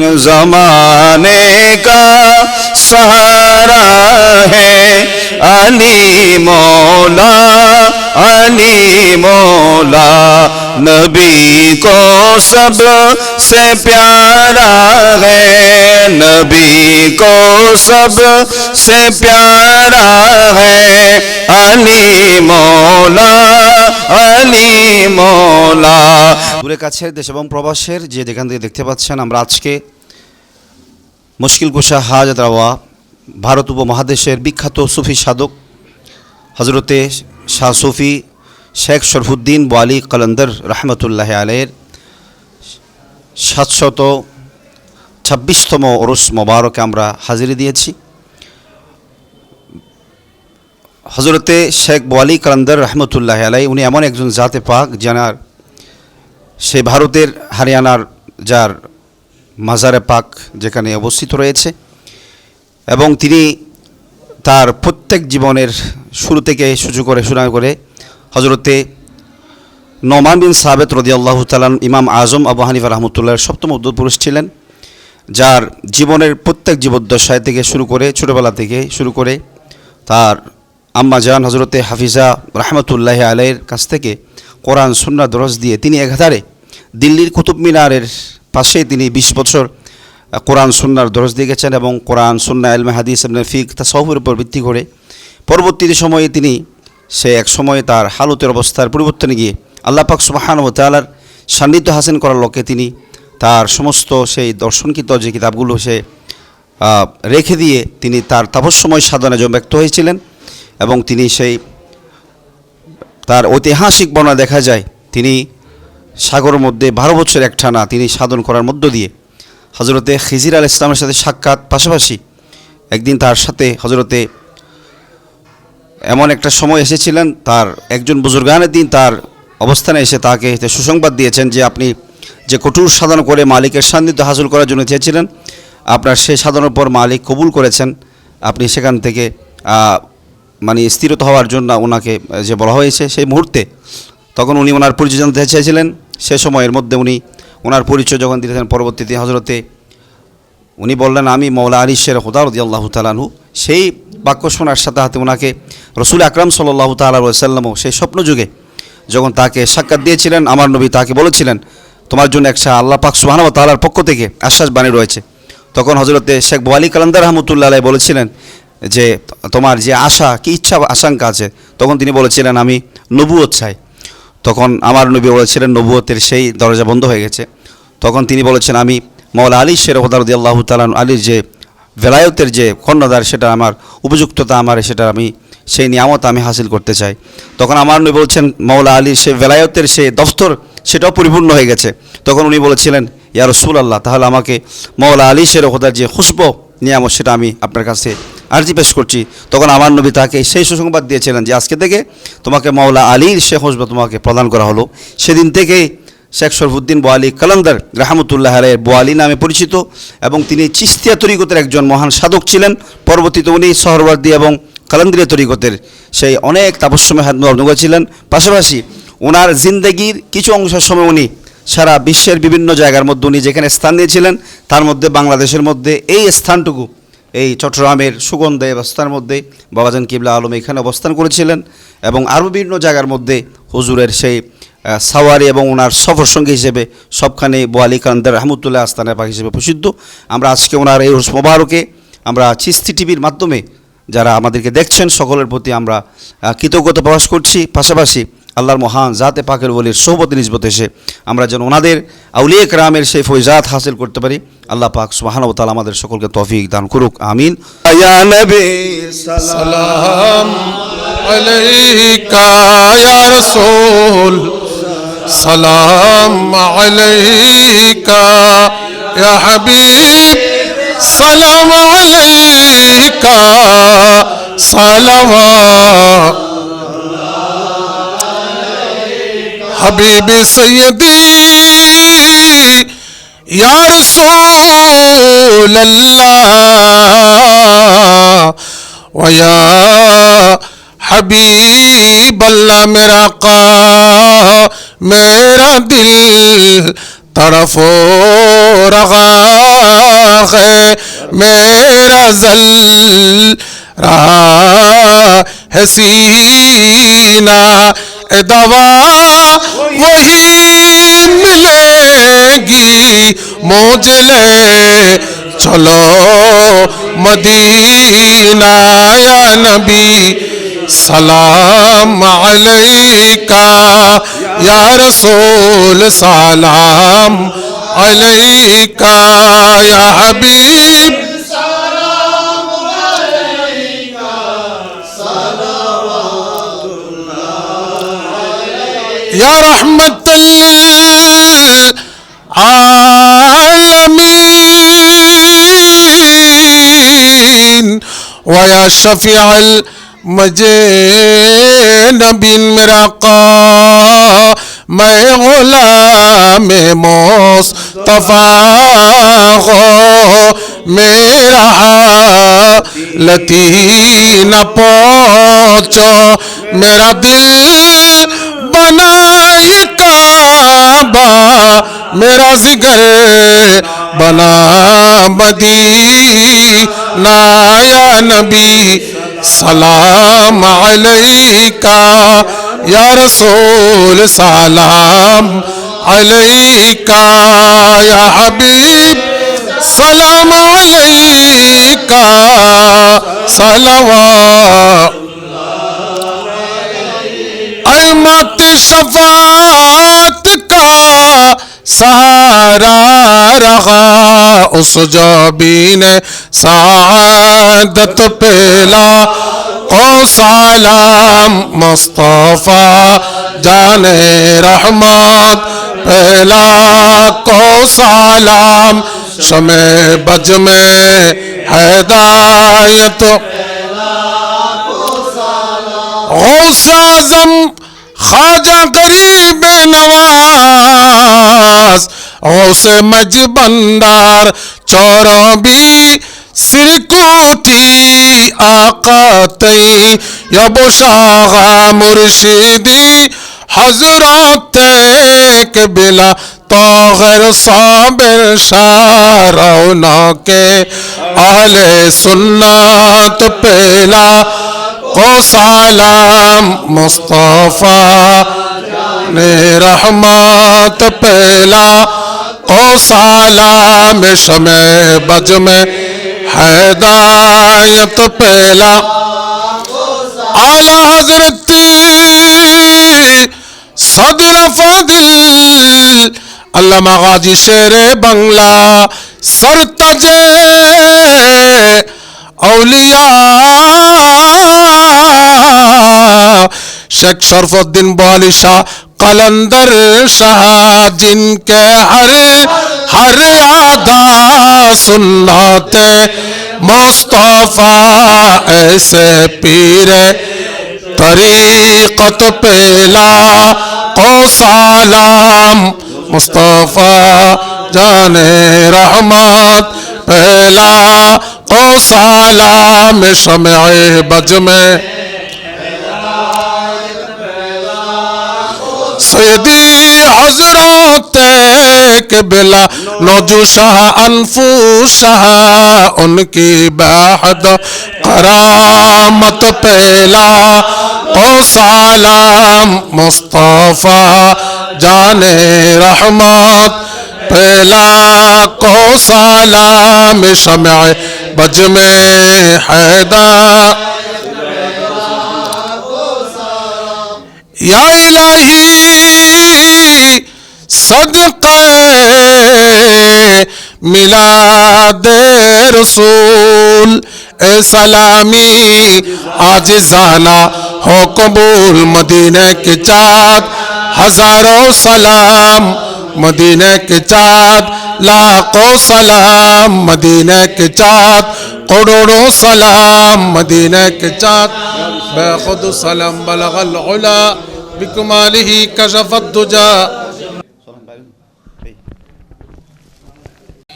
زمانے کا سہارا ہے۔ علی مولا علی مولا نبی کو سب سے پیارا ہے نبی کو سب سے پیارا ہے علی مولا علی مولا দূরে কাছে দেশ এবং প্রবাসের যে যেখান থেকে দেখতে পাচ্ছেন, আমরা আজকে মুশকিল কুশা হাজাত রাওয়া ভারত উপমহাদেশের বিখ্যাত সুফি সাধক হজরতে শাহ সুফি শেখ শরফুদ্দিন বোয়ালি কলন্দর রহমতুল্লাহ আলের সাতশত ছাব্বিশতম ওরস মোবারকে আমরা হাজিরি দিয়েছি। হজরতে শেখ বোয়ালি কালান্দার রহমতুল্লাহ আলাই, উনি এমন একজন জাতে পাক জানার সে ভারতের হরিয়ানার যার মাজারে পাক যেখানে অবস্থিত রয়েছে, এবং তিনি তার প্রত্যেক জীবনের শুরু থেকে শুরু করে শুরু করে হজরতে নোমান বিন সাবেত রদি আল্লাহ তালান ইমাম আজম আবু হানিফা রহমতুল্লাহর সপ্তম উদ্যোগ ছিলেন, যার জীবনের প্রত্যেক জীবদ্দশায় থেকে শুরু করে ছোটোবেলা থেকে শুরু করে তার আম্মা জান হজরতে হাফিজা রহমতুল্লাহ আলাইয়ের কাছ থেকে কোরআন সুন্না দরজ দিয়ে তিনি একাধারে দিল্লির কুতুব মিনারের পাশে তিনি বিশ বছর কোরআন সুন্নার দরজ দিয়ে গেছেন এবং কোরআন সুন্না এলমে হাদিস ফিক তা সবের উপর ভিত্তি করে পরবর্তী সময়ে তিনি সে এক সময়ে তার হালতের অবস্থার পরিবর্তনে গিয়ে আল্লাহ পাক সুবাহান ও তালার সান্নিধ্য হাসিল করার লক্ষ্যে তিনি তার সমস্ত সেই দর্শনকৃত যে কিতাবগুলো সে রেখে দিয়ে তিনি তার তাপসময় সাধনে ব্যক্ত হয়েছিলেন এবং তিনি সেই, তার ঐতিহাসিক বর্ণনা দেখা যায়, তিনি সাগরের মধ্যে বারো বছর একটানা তিনি সাধন করার মধ্য দিয়ে হজরতে খিজির আল ইসলামের সাথে সাক্ষাৎ পাশাপাশি একদিন তার সাথে হজরতে এমন একটা সময় এসেছিলেন, তার একজন বুজুর্গানের দিন তার অবস্থানে এসে তাকে সুসংবাদ দিয়েছেন যে আপনি যে কঠোর সাধন করে মালিকের সান্নিধ্য হাসিল করার জন্য চেয়েছিলেন, আপনার সেই সাধনের পর মালিক কবুল করেছেন, আপনি সেখান থেকে মানে স্থিরতা হওয়ার জন্য ওনাকে যে বলা হয়েছে সেই মুহূর্তে, তখন উনি ওনার পরিচয় জানতে চেয়েছিলেন, সে সময়ের মধ্যে উনি ওনার পরিচয় যখন দিয়েছেন পরবর্তীতে হজরতে উনি বললেন, আমি মৌলা আলী শের হুদার আল্লাহ তালানহু সেই বাক্য শোনার সাথে হাতে ওনাকে রসুল আকরাম সাল্লাহ তাল্লাহ সাল্লামও সেই স্বপ্ন যুগে যখন তাকে সাক্ষাৎ দিয়েছিলেন, আমার নবী তাকে বলেছিলেন, তোমার জন্য একটা আল্লাহ পাক সুবাহানব তাল্লার পক্ষ থেকে আশ্বাস বাণী রয়েছে। তখন হজরতে শেখ বোয়ালি কালান্দার রহমতুল্লাহ বলেছিলেন যে, তোমার যে আশা, কি ইচ্ছা আশঙ্কা আছে? তখন তিনি বলেছিলেন, আমি নবুয়ত চাই। তখন আমার নবী বলেছিলেন নবুয়তের সেই দরজা বন্ধ হয়ে গেছে। তখন তিনি বলেছেন, আমি মৌলা আলী শের হদারদি আল্লাহ তালান আলীর যে ভেলায়তের যে কর্ণধার সেটা আমার উপযুক্ততা আমার, সেটা আমি, সেই নিয়ামত আমি হাসিল করতে চাই। তখন আমার নবী বলছেন মৌলা আলীর সে ভেলায়তের সে দফতর, সেটাও পরিপূর্ণ হয়ে গেছে। তখন উনি বলেছিলেন, ইয়া রসুল আল্লাহ তাহলে আমাকে মৌলা আলী শের হদার যে খুশব নিয়ামত, সেটা আমি আপনার কাছে আর্জি পেশ করছি। তখন আমার নবী তাকে সেই সুসংবাদ দিয়েছিলেন যে, আজকে থেকে তোমাকে মৌলা আলীর শেখ হসব তোমাকে প্রদান করা হলো। সেদিন থেকেই শেখ শরফুদ্দিন বোয়ালি কালান্দার রাহমতুল্লাহ আলের বোয়ালি নামে পরিচিত এবং তিনি চিস্তিয়া তরিকতের একজন মহান সাধক ছিলেন। পরবর্তীতে উনি সহরবার্দি এবং কালান্দিয়া তরিকতের সেই অনেক তাপস্যময় হাত অর্জন করেছিলেন। পাশাপাশি ওনার জিন্দগির কিছু অংশের সময় উনি সারা বিশ্বের বিভিন্ন জায়গার মধ্যে উনি যেখানে স্থান নিয়েছিলেন তার মধ্যে বাংলাদেশের মধ্যে এই স্থানটুকু, এই চট্টগ্রামের সুগন্ধে অবস্থার মধ্যে বাবাজান কিবলা আলম এখানে অবস্থান করেছিলেন এবং আরও বিভিন্ন জায়গার মধ্যে হুজুরের সেই সাওয়ারি এবং ওনার সফর সঙ্গী হিসেবে সবখানে বোয়ালি কান্দার রহমতুল্লাহ আস্তানা পাখি হিসেবে প্রসিদ্ধ। আমরা আজকে ওনার এই ওরস মোবারকে আমরা চিস্তি টিভির মাধ্যমে যারা আমাদেরকে দেখছেন, সকলের প্রতি আমরা কৃতজ্ঞতা প্রকাশ করছি। পাশাপাশি আল্লাহর মহান জাতে পাকের বলির সৌবত নিজবত এসে আমরা যেন ওনাদের আউলিয়ে রামের সেই ফৈজাত হাসিল করতে পারি। আল্লাহ পাক সোহান ও তাআলা আমাদের সকলকে তফিক দান করুক, আমিন। আলাইকা سلام عليك يا حبيب. سلام عليك. صلوات حبيبي سيدي يا رسول الله ويا حبيب اللہ میرا دل طرف رغا ہے۔ میرا زل رہا ہے سینہ۔ دوا وہی ملے گی۔ موج لے چلو مدینہ یا نبی۔ سلام عليك يا رسول سلام عليك يا حبيب. سلام عليك صلوات الله يا رحمة للعالمين ويا شفيع مجھے نبی میرا کا میں غلام تفا ہو، میرا لتی نہ پہنچو، میرا دل بنا یہ کعبہ، میرا ذکر بنا بدی یا نبی সালাম আলাইকা ইয়া রাসূল সালাম আলাইকা ইয়া হাবিব সালাম আলাইকা সালাওয়াত আলাইকা। আলমাত শাফাত سہارا اس جابی نے سعادت پیلا او سلام مصطفیٰ جان رحمت پہلا کو سلام شم بج میں ہدایت غوث اعظم খাজা গরিব নওয়াজ ওসে মজবন্দার চরবি সিরকুতি আকাতই অবসাহা মুর্শিদি হজরত বেলা তহর সাবের সারৌনকে আলে সুন্নাত পেলা کو سلام مصطفیٰ نے رحمت پہلا کو سلام شم بج میں حیدایت پہلا اعلی حضرت صدر فاضل، علامہ غازی شیر بنگلہ سر تجے اولیاء شیخ شرف الدین بولی شاہ قلندر شاہ، جن کے ہر ہر آدھا سناتے، مصطفیٰ ایسے پیر طریقت پیلا کو سلام، مصطفیٰ جان رحمت پہلا سالام شمع بج میں۔ سیدی حضرت کے بلا نوجو شاہ انفو شاہ، ان کی بہد کرامت پہلا۔ او سالام مصطفیٰ، جان رحمت، پہلا کو سالام شمع بج میں حیدا یا الہی صدقہ ملا دے رسول، اے سلامی آج زانا ہو قبول مدینہ کے چاد ہزاروں سلام مدینہ کے چاند لاکھوں سلام مدینہ کے چاند کروڑوں سلام مدینہ کے چاند بے خود سلام بلغ العلا کشف الدجا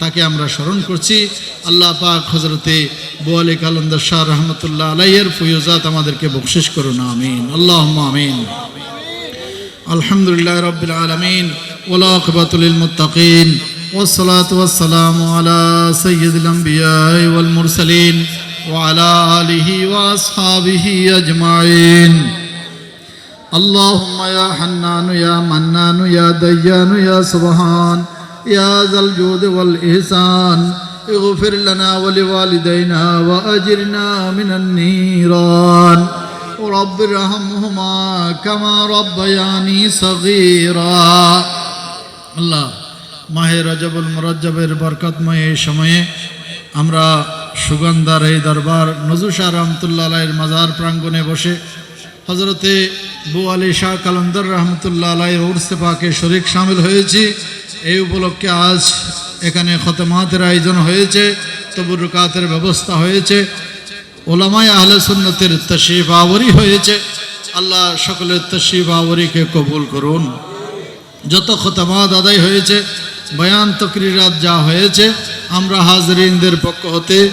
তাকে আমরা স্মরণ করছি। আল্লাহ পাক হজরতে বোয়ালি কালন্দার শাহ রহমতুল্লাহ আলাইয়ের ফুয়ুজাত আমাদেরকে বকশিস করুন, আমিন। আল্লাহ আমিন। আলহামদুলিল্লাহ রবিল আলমিন। والعاقبة للمتقين والصلاة والسلام على سيد الأنبياء والمرسلين وعلى آله وأصحابه أجمعين. اللهم يا حنان يا منان يا ديان يا سبحان يا ذا الجود والإحسان اغفر لنا ولوالدينا وأجرنا من النيران. رب ارحمهما كما ربياني صغيرا. আল্লাহ মাহে রজবুল মুরজ্জবের বরকতময় এই সময়ে আমরা সুগন্ধার এই দরবার নজুশাহ রহমতুল্লাহ আলাইয়ের মাজার প্রাঙ্গণে বসে হজরতে বু আলী শাহ কালন্দর রহমতুল্লাহ আলাইয়ের উর্সে পাকে শরিক সামিল হয়েছি। এই উপলক্ষে আজ এখানে খতমাতের আয়োজন হয়েছে তবুরকাতের ব্যবস্থা হয়েছে। ওলামায় আহলে সুন্নতের তশিফ আবরি হয়েছে। আল্লাহ সকলের তশিফ আবরিকে কবুল করুন। যত খতমাত আদায় হয়েছে, বয়ান তকরিরাত যা হয়েছে, আমরা হাজরিনদের পক্ষ হতে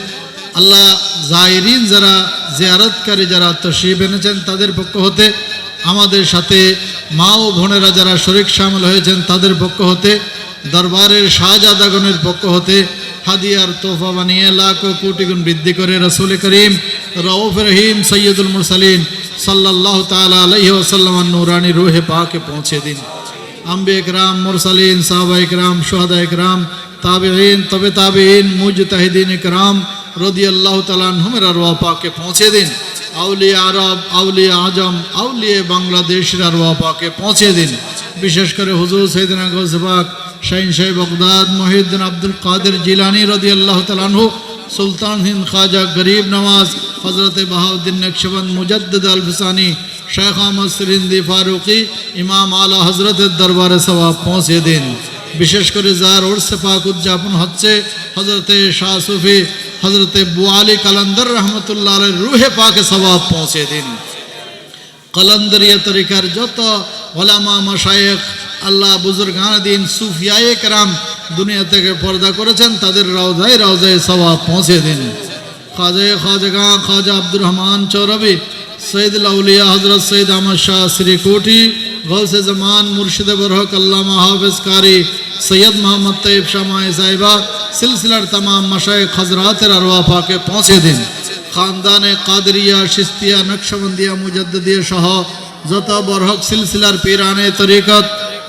আল্লাহ জায়রিন যারা, জিয়ারতকারী যারা তশিব এনেছেন, তাদের পক্ষ হতে, আমাদের সাথে মা ও বোনেরা যারা শরিক সামিল হয়েছেন, তাদের পক্ষ হতে, দরবারের শাহজাদাগণের পক্ষ হতে, হাদিয়ার তোফা বানিয়ে লাখ ও কোটি গুণ বৃদ্ধি করে রসুল করিম রউফ রহিম সৈয়দুল মুরসালিন সাল্লাল্লাহু তাআলা আলাইহি ওয়াসাল্লাম নূরানি রূহে পাকে পৌঁছে দিন। আম্বে একরাম মুরসালিন সাহবা একরাম সোহাদা একরাম তাবেইন তবে তাবেইন মুজতাহিদিন একরাম রদি আল্লাহ তালানহমের আরওয়া পাকে পৌঁছে দিন। আউলিয়া আরব, আউলিয়া আজম, আউলিয়া বাংলাদেশের আরওয়া পাকে পৌঁছে দিন। বিশেষ করে হুজুর সৈদিনা গোসবাক শাহিন শাহ বগদাদ, মহিউদ্দিন আব্দুল কাদের জিলানি রদি আল্লাহ তালানহু সুলতান হিন্দ খাজা গরিব নওয়াজ হজরত বাহাউদ্দিন নকশবন্দ মুজদ্দ আলফসানি শেখ আহমদ সিরিন্দি ফারুকি, ইমাম আলা হজরতের দরবারে সবাব পৌঁছে দিন। বিশেষ করে যার ওরসে পাক উদযাপন হচ্ছে হজরতে শাহ সুফি হজরতে বুয়ালি কালান্দর রহমতুল্লাহ আলের রুহে পাকে সবাব পৌঁছে দিন। কলন্দরিয়া তরিকার যত ওলামা মশায়েক আল্লাহ বুজুর্গান দিন সুফিয়ায়ে কেরাম দুনিয়া থেকে পর্দা করেছেন, তাদের রওজায় রওজায় সবাব পৌঁছে দিন। খাজে খাজগা খাজা আব্দুর রহমান চৌরবি সৈয়দ আউলিয়া হজরত সৈয়দ আহমদ শাহ শ্রীকোটি গৌসে জমান মুর্শিদ বরহক আল্লাহ হাফিজ কারি সৈয়দ মোহাম্মদ তৈব শামায় সাহিবা সিলসিলার তামাম মশায় হজরাতের আরওয়া পৌঁছে দিন। খানদানে কাদরিয়া শিস্তিয়া নকশবন্দিয়া মুজদ্দিয়া সহ যত বরহক সিলসিলার পীরানে তরিকত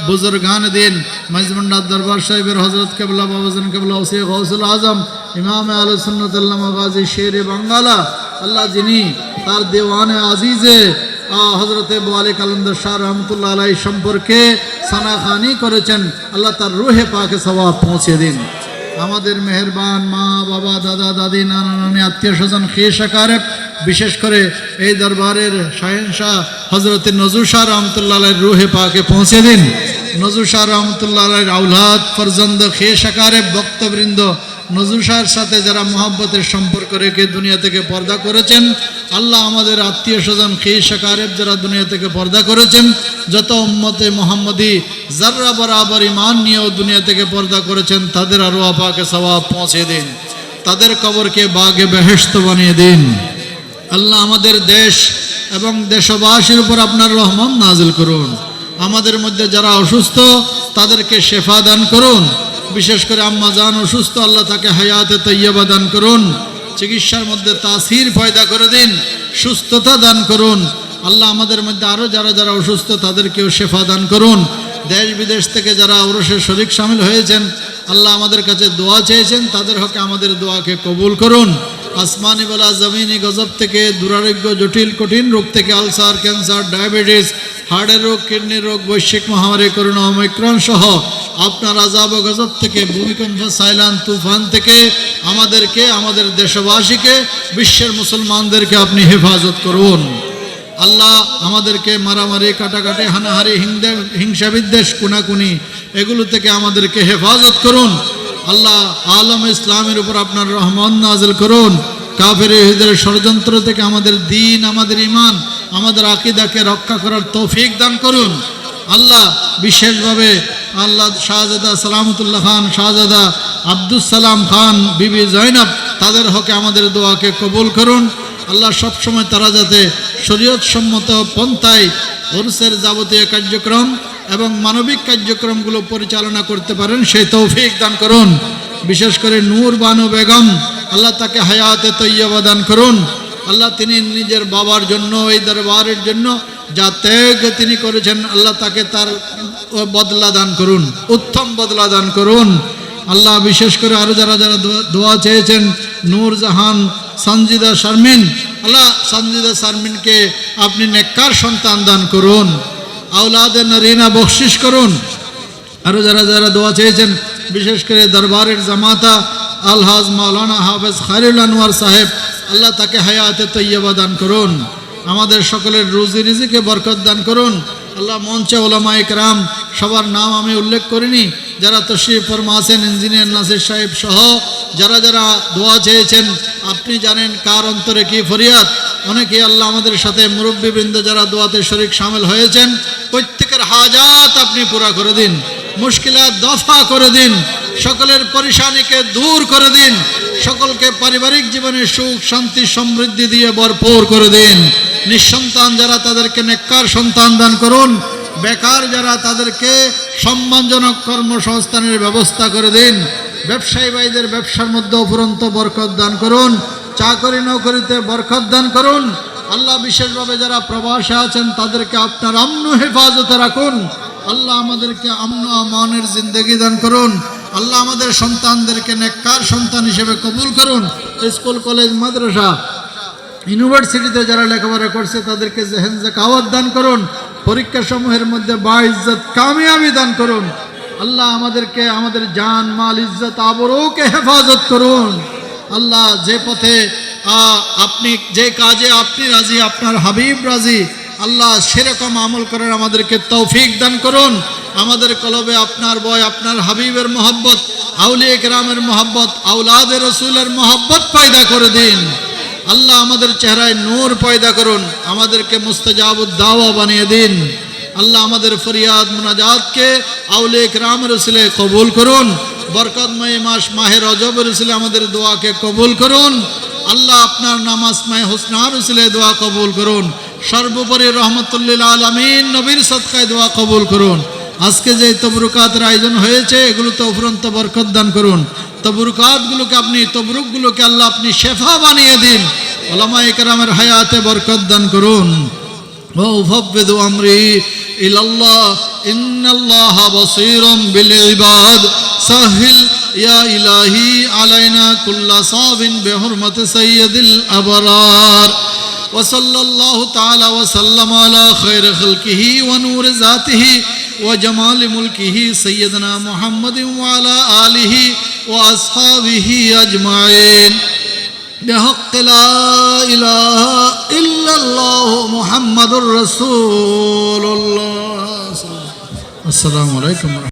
বুজুর্গান দিন মজমুন্ডা দরবার সাহেবের হজরত কেবলা বাবাজান কেবলা ওসি গৌসুল আজম, ইমাম আলসুন্নতাল্লাম গাজী শের বাঙ্গালা আল্লাহ যিনি তার দেওয়ানে আজিজে হজরতে বোয়ালি কালন্দর শাহ রহমতুল্লাহ আলাই সম্পর্কে সানাখানি করেছেন, আল্লাহ তার রুহে পাকে সবাব পৌঁছে দিন। আমাদের মেহেরবান মা, বাবা, দাদা, দাদি, নানা, নানি, আত্মীয় স্বজন, খেয়ে সাকারে, বিশেষ করে এই দরবারের শাহেন শাহ হজরত নজরুল শাহ রহমতুল্লাহ আলাইয়ের রুহে পাকে পৌঁছে দিন। নজরুল শাহ রহমতুল্লাহ আলাইয়ের আউলাদ ফরজন্দ, খেয়ে সাকারে বক্তবৃন্দ নজরুল শাহের সাথে যারা মোহাব্বতের সম্পর্ক রেখে দুনিয়া থেকে পর্দা করেছেন, আল্লাহ আমাদের আত্মীয় স্বজন, খেয়ে সাকারেব যারা দুনিয়া থেকে পর্দা করেছেন, যত উম্মতে মোহাম্মদী যারা বরাবর ইমান নিয়েও দুনিয়া থেকে পর্দা করেছেন, তাদের আরও আপাকে সবাব পৌঁছে দিন। তাদের কবরকে বাগে বেহেস্ত বানিয়ে দিন। আল্লাহ আমাদের দেশ এবং দেশবাসীর উপর আপনার রহমান নাজিল করুন। আমাদের মধ্যে যারা অসুস্থ, তাদেরকে শেফা দান করুন। বিশেষ করে আম্মা জান অসুস্থ, আল্লাহ তাকে হায়াতে তৈয়বা দান করুন, চিকিৎসার মধ্যে তাসির পয়দা করে দিন, সুস্থতা দান করুন, আল্লাহ আমাদের মধ্যে আরও যারা যারা অসুস্থ তাদেরকেও শেফা দান করুন। দেশ বিদেশ থেকে যারা ওরসের শরিক সামিল হয়েছেন, আল্লাহ আমাদের কাছে দোয়া চেয়েছেন, তাদের হকে আমাদের দোয়াকে কবুল করুন। আসমানি বলা জমিনি গজব থেকে দুরারোগ্য, জটিল, কঠিন রোগ থেকে আলসার, ক্যান্সার, ডায়াবেটিস হার্টের রোগ, কিডনির রোগ, বৈশ্বিক মহামারী, করোনা অমিক্রণ সহ আপনার আজাব গজব থেকে, ভূমিকম্প, সাইলান, তুফান থেকে আমাদেরকে, আমাদের দেশবাসীকে, বিশ্বের মুসলমানদেরকে আপনি হেফাজত করুন। আল্লাহ আমাদেরকে মারামারি, কাটাকাটি, হানাহারি হিংসা বিদ্বেষ কুনাকুনি এগুলো থেকে আমাদেরকে হেফাজত করুন। আল্লাহ আলম ইসলামের উপর আপনার রহমান নাজল করুন। কাফের ইহুদের ষড়যন্ত্র থেকে আমাদের দিন, আমাদের ইমান আমাদের আকিদাকে রক্ষা করার তৌফিক দান করুন। আল্লাহ বিশেষভাবে আল্লাহ শাহজাদা সালামতুল্লাহ খান, শাহজাদা আব্দুল সালাম খান, বিবি জৈনব তাদের হকে আমাদের দোয়াকে কবুল করুন। আল্লাহ সবসময় তারা যাতে শরীয়ত সম্মত পন্থায় ওরসের যাবতীয় কার্যক্রম এবং মানবিক কার্যক্রমগুলো পরিচালনা করতে পারেন, সেই তৌফিক দান করুন। বিশেষ করে নূর বানু বেগম, আল্লাহ তাকে হায়াতে তৈয়বা দান করুন। আল্লাহ তিনি নিজের বাবার জন্য, এই দরবারের জন্য যা ত্যাগ তিনি করেছেন, আল্লাহ তাকে তার বদলা দান করুন, উত্তম বদলা দান করুন। আল্লাহ বিশেষ করে আরও যারা যারা দোয়া- চেয়েছেন, নূর জাহান সঞ্জিদা শারমিন, আল্লাহ সঞ্জিদা শারমিনকে আপনি নেককার সন্তান দান করুন আউলাদে নারিনা বকশিস করুন। আরও যারা যারা দোয়া চেয়েছেন, বিশেষ করে দরবারের জামাতা আলহাজ মাওলানা হাফেজ খায়রুল আনোয়ার সাহেব, আল্লাহ তাকে হায়াতে তৈয়বা দান করুন। আমাদের সকলের রুজি রিজিকে বরকত দান করুন। আল্লাহ মঞ্চে ওলামা ইকরাম সবার নাম আমি উল্লেখ করিনি। যারা তশরিফ ফরমা আছেন ইঞ্জিনিয়ার নাসির সাহেব সহ যারা যারা দোয়া চেয়েছেন, আপনি জানেন কার অন্তরে কি ফরিয়াদ। অনেকেই আল্লাহ আমাদের সাথে মুরব্বীবৃন্দ যারা দোয়াতে শরিক সামিল হয়েছেন, প্রত্যেকের হাজাত আপনি পুরা করে দিন, মুশকিলাত দফা করে দিন। সকলের পরিশানিকে দূর করে দিন। সকলকে পারিবারিক জীবনে সুখ, শান্তি, সমৃদ্ধি দিয়ে ভরপুর করে দিন। নিঃসন্তান যারা তাদেরকে নেককার সন্তান দান করুন, বেকার যারা তাদেরকে সম্মানজনক কর্মসংস্থানের ব্যবস্থা করে দিন। ব্যবসায়ী ভাইদের ব্যবসার মধ্যে অফুরন্ত বরকত দান করুন, চাকরি নৌকরিতে বরকত দান করুন। আল্লাহ বিশেষভাবে যারা প্রবাসে আছেন, তাদেরকে আপনার আমন হেফাজতে রাখুন। আল্লাহ আমাদেরকে আমন আমানের জিন্দগি দান করুন। আল্লাহ আমাদের সন্তানদেরকে নেককার সন্তান হিসেবে কবুল করুন। স্কুল, কলেজ, মাদ্রাসা, ইউনিভার্সিটিতে যারা লেখাপড়া করছে, তাদেরকে জেহেন জাকাওয়াত দান করুন। পরীক্ষা সমূহের মধ্যে বা ইজ্জত কামিয়াবি দান করুন। আল্লাহ আমাদেরকে, আমাদের জান, মাল, ইজ্জত, আবরোকে হেফাজত করুন। আল্লাহ যে পথে আপনি, যে কাজে আপনি রাজি, আপনার হাবিব রাজি, আল্লাহ সেরকম আমল করার আমাদেরকে তৌফিক দান করুন। আমাদের কলবে আপনার বয়, আপনার হাবিবের মোহব্বত, আউলিয়া গ্রামের মোহব্বত আউলাদের রসুলের মোহব্বত পয়দা করে দিন। আল্লাহ আমাদের চেহারায় নূর পয়দা করুন, আমাদেরকে মুস্তাজাবুদ্দাওয়া বানিয়ে দিন। আল্লাহ আমাদের ফরিয়াদ, মুনাজাতকে আউলে রাম রসুলে কবুল করুন। বরকতময় মাস মাহের রজব রসুলে আমাদের দোয়াকে কবুল করুন। আল্লাহ আপনার নামাজ মায় হোসনা রসুলে দোয়া কবুল করুন। সর্বোপরি রহমতুল্লিল আলমিন নবীর সৎকায় দোয়া কবুল করুন। আজকে যে তবরুকাতের আয়োজন হয়েছে এগুলো তো উপরন্ত বরকত দান করুন তবরুকাতগুলোকে আপনি তবরুকগুলোকে আল্লাহ আপনি শেফা বানিয়ে দিন ওলামা একরামের হায়াতে বরকত দান করুন وأفوض أمري إلى الله إن الله بصير بالعباد سهل يا إلهي علينا كل صاب بحرمة سيد الأبرار وصلى الله تعالى وسلم على خير خلقه ونور ذاته وجمال ملكه سيدنا محمد وعلى آله وأصحابه أجمعين بحق لا إله إلا الله محمد رسول الله السلام عليكم ورحمة